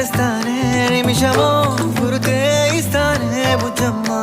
తెస్తానే నిమిషమో గురితే ఇస్తానే బుద్ధమ్మా